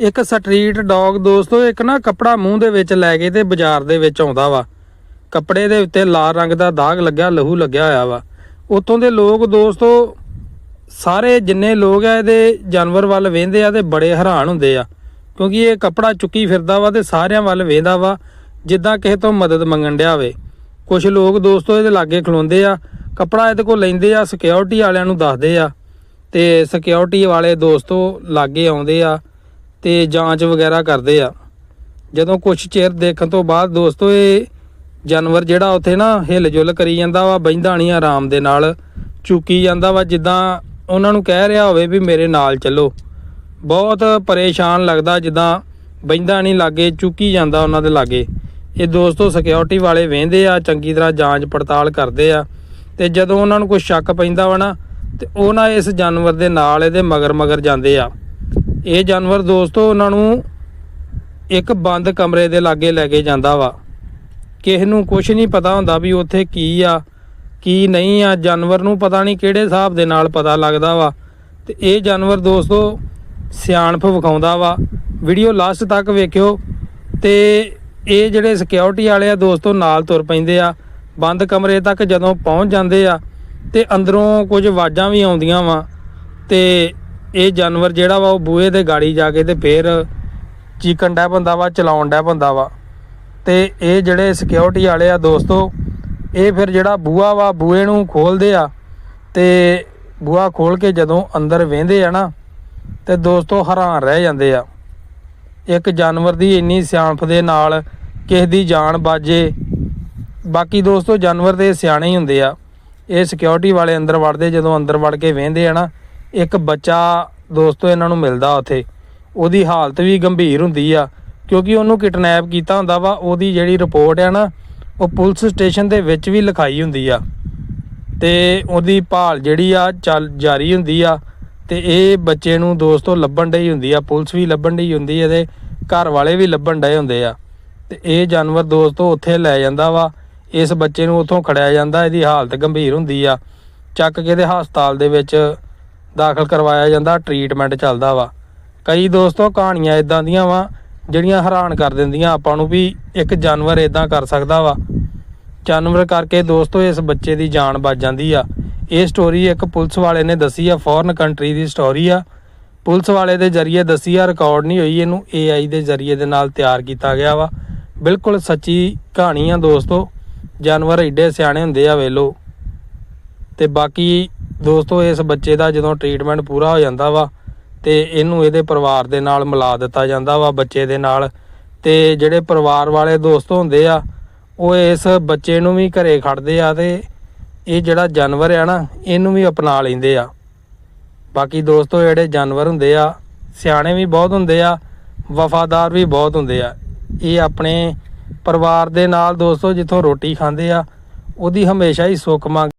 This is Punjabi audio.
ਇੱਕ ਸਟਰੀਟ ਡੌਗ ਦੋਸਤੋ, ਇੱਕ ਨਾ ਕੱਪੜਾ ਮੂੰਹ ਦੇ ਵਿੱਚ ਲੈ ਕੇ ਤੇ ਬਾਜ਼ਾਰ ਦੇ ਵਿੱਚ ਆਉਂਦਾ ਵਾ। ਕੱਪੜੇ ਦੇ ਉੱਤੇ ਲਾਲ ਰੰਗ ਦਾ ਦਾਗ ਲੱਗਿਆ, ਲਹੂ ਲੱਗਿਆ ਹੋਇਆ ਵਾ। ਉਤੋਂ ਦੇ ਲੋਕ ਦੋਸਤੋ, ਸਾਰੇ ਜਿੰਨੇ ਲੋਕ ਆ, ਇਹਦੇ ਜਾਨਵਰ ਵੱਲ ਵੇਂਦੇ ਆ ਤੇ ਬੜੇ ਹੈਰਾਨ ਹੁੰਦੇ ਆ। ਕਿਉਂਕਿ ਇਹ ਕੱਪੜਾ ਚੁੱਕੀ ਫਿਰਦਾ ਵਾ ਤੇ ਸਾਰਿਆਂ ਵੱਲ ਵੇਂਦਾ ਵਾ, ਜਿੱਦਾਂ ਕਿਸੇ ਤੋਂ ਮਦਦ ਮੰਗਣ ਡਿਆ ਹੋਵੇ। ਕੁਝ ਲੋਕ ਦੋਸਤੋ, ਇਹਦੇ ਲਾਗੇ ਖਲੋਂਦੇ ਆ। ਕੱਪੜਾ ਇਹਦੇ ਕੋਲ ਲੈਂਦੇ ਆ ਸਿਕਿਉਰਿਟੀ ਵਾਲਿਆਂ ਨੂੰ ਦੱਸਦੇ ਆ। ਤੇ ਸਿਕਿਉਰਿਟੀ ਵਾਲੇ ਦੋਸਤੋ ਲਾਗੇ ਆਉਂਦੇ ਆ। ਤੇ ਜਾਂਚ ਵਗੈਰਾ ਕਰਦੇ ਆ। ਜਦੋਂ ਕੁਝ ਚਿਰ ਦੇਖਣ ਤੋਂ ਬਾਅਦ ਦੋਸਤੋ, ਇਹ ਜਾਨਵਰ ਜਿਹੜਾ ਉੱਥੇ ਨਾ ਹਿਲ ਜੁਲ ਕਰੀ ਜਾਂਦਾ ਵਾ ਬੈਂਦਾ ਨਹੀਂ ਆਰਾਮ ਦੇ ਨਾਲ, ਚੁੱਕੀ ਜਾਂਦਾ ਵਾ, ਜਿੱਦਾਂ ਉਹਨਾਂ ਨੂੰ ਕਹਿ ਰਿਹਾ ਹੋਵੇ ਵੀ ਮੇਰੇ ਨਾਲ ਚੱਲੋ। ਬਹੁਤ ਪਰੇਸ਼ਾਨ ਲੱਗਦਾ ਜਿੱਦਾਂ ਬੈਂਦਾ ਨਹੀਂ ਲਾਗੇ, ਚੁੱਕੀ ਜਾਂਦਾ ਉਹਨਾਂ ਦੇ ਲਾਗੇ। ਇਹ ਦੋਸਤੋ ਸਿਕਿਉਰਿਟੀ ਵਾਲੇ ਵੇਂਦੇ ਆ, ਚੰਗੀ ਤਰ੍ਹਾਂ ਜਾਂਚ ਪੜਤਾਲ ਕਰਦੇ ਆ। ਤੇ ਜਦੋਂ ਉਹਨਾਂ ਨੂੰ ਕੋਈ ਸ਼ੱਕ ਪੈਂਦਾ ਵਾ ਨਾ, ਤੇ ਉਹ ਨਾ ਇਸ ਜਾਨਵਰ ਦੇ ਨਾਲ, ਇਹਦੇ ਮਗਰ ਮਗਰ ਜਾਂਦੇ ਆ। ਇਹ ਜਾਨਵਰ ਦੋਸਤੋ ਉਹਨਾਂ ਨੂੰ ਇੱਕ ਬੰਦ ਕਮਰੇ ਦੇ ਲਾਗੇ ਲੈ ਕੇ ਜਾਂਦਾ ਵਾ। ਕਿਸੇ ਨੂੰ ਕੁਝ ਨਹੀਂ ਪਤਾ ਹੁੰਦਾ ਵੀ ਉੱਥੇ ਕੀ ਆ, ਕੀ ਨਹੀਂ ਆ। ਜਾਨਵਰ ਨੂੰ ਪਤਾ ਨਹੀਂ ਕਿਹੜੇ ਹਿਸਾਬ ਦੇ ਨਾਲ ਪਤਾ ਲੱਗਦਾ ਵਾ। ਤੇ ਇਹ ਜਾਨਵਰ ਦੋਸਤੋ ਸਿਆਣਪ ਵਿਖਾਉਂਦਾ ਵਾ। ਵੀਡੀਓ ਲਾਸਟ ਤੱਕ ਵੇਖਿਓ। ਤੇ ਇਹ ਜਿਹੜੇ ਸਿਕਿਉਰਿਟੀ ਵਾਲੇ ਆ ਦੋਸਤੋ ਨਾਲ ਤੁਰ ਪੈਂਦੇ ਆ। ਬੰਦ ਕਮਰੇ ਤੱਕ ਜਦੋਂ ਪਹੁੰਚ ਜਾਂਦੇ ਆ ਤੇ ਅੰਦਰੋਂ ਕੁਝ ਆਵਾਜ਼ਾਂ ਵੀ ਆਉਂਦੀਆਂ ਵਾ। ਤੇ ਇਹ ਜਾਨਵਰ ਜਿਹੜਾ ਵਾ ਉਹ ਬੂਹੇ ਦੇ ਗਾੜੀ ਜਾ ਕੇ ਤੇ ਫੇਰ ਚੀਕਣ ਡੈ ਬੰਦਾ ਵਾ, ਚਲਾਉਣ ਡੈ ਬੰਦਾ ਵਾ। ਤੇ ਇਹ ਜਿਹੜੇ ਸਿਕਿਉਰਿਟੀ ਵਾਲੇ ਆ ਦੋਸਤੋ, ਇਹ ਫਿਰ ਜਿਹੜਾ ਬੂਹਾ ਵਾ, ਬੂਹੇ ਨੂੰ ਖੋਲਦੇ ਆ ਤੇ ਬੂਹਾ ਖੋਲ ਕੇ ਜਦੋਂ ਅੰਦਰ ਵੇਂਦੇ ਆ ਨਾ, ਤੇ ਦੋਸਤੋ ਹੈਰਾਨ ਰਹਿ ਜਾਂਦੇ ਆ। ਇੱਕ ਜਾਨਵਰ ਦੀ ਇੰਨੀ ਸਿਆਣਪ ਦੇ ਨਾਲ ਕਿਸੇ ਦੀ ਜਾਨ ਬਾਜੇ। ਬਾਕੀ ਦੋਸਤੋ ਜਾਨਵਰ ਦੇ ਸਿਆਣੇ ਹੀ ਹੁੰਦੇ ਆ। ਇਹ ਸਿਕਿਉਰਿਟੀ ਵਾਲੇ ਅੰਦਰ ਵੜਦੇ, ਜਦੋਂ ਅੰਦਰ ਵੜ ਕੇ ਵੇਂਦੇ ਆ ਨਾ ਇੱਕ ਬੱਚਾ ਦੋਸਤੋ ਇਹਨਾਂ ਨੂੰ ਮਿਲਦਾ ਉੱਥੇ। ਉਹਦੀ ਹਾਲਤ ਵੀ ਗੰਭੀਰ ਹੁੰਦੀ ਆ, ਕਿਉਂਕਿ ਉਹਨੂੰ ਕਿਡਨੈਪ ਕੀਤਾ ਹੁੰਦਾ ਵਾ, ਉਹਦੀ ਜਿਹੜੀ ਰਿਪੋਰਟ ਆ ਨਾ, ਉਹ ਪੁਲਿਸ ਸਟੇਸ਼ਨ ਦੇ ਵਿੱਚ ਵੀ ਲਿਖਾਈ ਹੁੰਦੀ ਆ। ਤੇ ਉਹਦੀ ਭਾਲ ਜਿਹੜੀ ਆ, ਚੱਲ ਜਾਰੀ ਹੁੰਦੀ ਆ, ਤੇ ਇਹ ਬੱਚੇ ਨੂੰ ਦੋਸਤੋ ਲੱਭਣ ਡਈ ਹੁੰਦੀ ਆ, ਪੁਲਿਸ ਵੀ ਲੱਭਣ ਡਈ ਹੁੰਦੀ ਇਹਦੇ ਘਰ ਵਾਲੇ ਵੀ ਲੱਭਣ ਡਏ ਹੁੰਦੇ ਆ। ਤੇ ਇਹ ਜਾਨਵਰ ਦੋਸਤੋ ਉੱਥੇ ਲੈ ਜਾਂਦਾ ਵਾ, ਇਸ ਬੱਚੇ ਨੂੰ ਉੱਥੋਂ ਖੜਿਆ ਜਾਂਦਾ, ਇਹਦੀ ਹਾਲਤ ਗੰਭੀਰ ਹੁੰਦੀ ਆ। ਚੱਕ ਕੇ ਦੇ ਹਸਪਤਾਲ ਦੇ ਵਿੱਚ ਦਾਖਲ ਕਰਵਾਇਆ ਜਾਂਦਾ ਟ੍ਰੀਟਮੈਂਟ ਚੱਲਦਾ ਵਾ। ਕਈ ਦੋਸਤੋ ਕਹਾਣੀਆਂ ਇਦਾਂ ਦੀਆਂ ਵਾ, ਜਿਹੜੀਆਂ ਹੈਰਾਨ ਕਰ ਦਿੰਦੀਆਂ, ਆਪਾਂ ਨੂੰ ਵੀ ਇੱਕ ਜਾਨਵਰ ਇਦਾਂ ਕਰ ਸਕਦਾ ਵਾ। ਜਾਨਵਰ ਕਰਕੇ ਦੋਸਤੋ ਇਸ ਬੱਚੇ ਦੀ ਜਾਨ ਬਚ ਜਾਂਦੀ ਆ। ਇਹ ਸਟੋਰੀ ਇੱਕ ਪੁਲਿਸ ਵਾਲੇ ਨੇ ਦੱਸੀ ਆ ਫੋਰਨ ਕੰਟਰੀ ਦੀ ਸਟੋਰੀ ਆ। ਪੁਲਿਸ ਵਾਲੇ ਦੇ ਜ਼ਰੀਏ ਦੱਸੀ ਆ ਰਿਕਾਰਡ ਨਹੀਂ ਹੋਈ, ਇਹਨੂੰ AI ਦੇ ਜ਼ਰੀਏ ਦੇ ਨਾਲ ਤਿਆਰ ਕੀਤਾ ਗਿਆ ਵਾ। ਬਿਲਕੁਲ ਸੱਚੀ ਕਹਾਣੀ ਆ ਦੋਸਤੋ। ਜਾਨਵਰ ਏਡੇ ਸਿਆਣੇ ਹੁੰਦੇ ਆ ਵੇਲੋ ਤੇ ਬਾਕੀ ਦੋਸਤੋ, ਇਸ ਬੱਚੇ ਦਾ ਜਦੋਂ ਟ੍ਰੀਟਮੈਂਟ ਪੂਰਾ ਹੋ ਜਾਂਦਾ ਵਾ ਤੇ ਇਹਨੂੰ ਇਹਦੇ ਪਰਿਵਾਰ ਦੇ ਨਾਲ ਮਿਲਾ ਦਿੱਤਾ ਜਾਂਦਾ ਵਾ ਬੱਚੇ ਦੇ ਨਾਲ ਤੇ ਜਿਹੜੇ ਪਰਿਵਾਰ ਵਾਲੇ ਦੋਸਤ ਹੁੰਦੇ ਆ, ਉਹ ਇਸ ਬੱਚੇ ਨੂੰ ਵੀ ਘਰੇ ਖੜਦੇ ਆ ਤੇ ਇਹ ਜਿਹੜਾ ਜਾਨਵਰ ਆ ਨਾ, ਇਹਨੂੰ ਵੀ ਅਪਣਾ ਲੈਂਦੇ ਆ। ਬਾਕੀ ਦੋਸਤੋ, ਜਿਹੜੇ ਜਾਨਵਰ ਹੁੰਦੇ ਆ, ਸਿਆਣੇ ਵੀ ਬਹੁਤ ਹੁੰਦੇ ਆ, ਵਫਾਦਾਰ ਵੀ ਬਹੁਤ ਹੁੰਦੇ ਆ। ਇਹ ਆਪਣੇ ਪਰਿਵਾਰ ਦੇ ਨਾਲ ਦੋਸਤੋ, ਜਿੱਥੋਂ ਰੋਟੀ ਖਾਂਦੇ ਆ, ਉਹਦੀ ਹਮੇਸ਼ਾ ਹੀ ਸੁੱਖ ਮੰਗ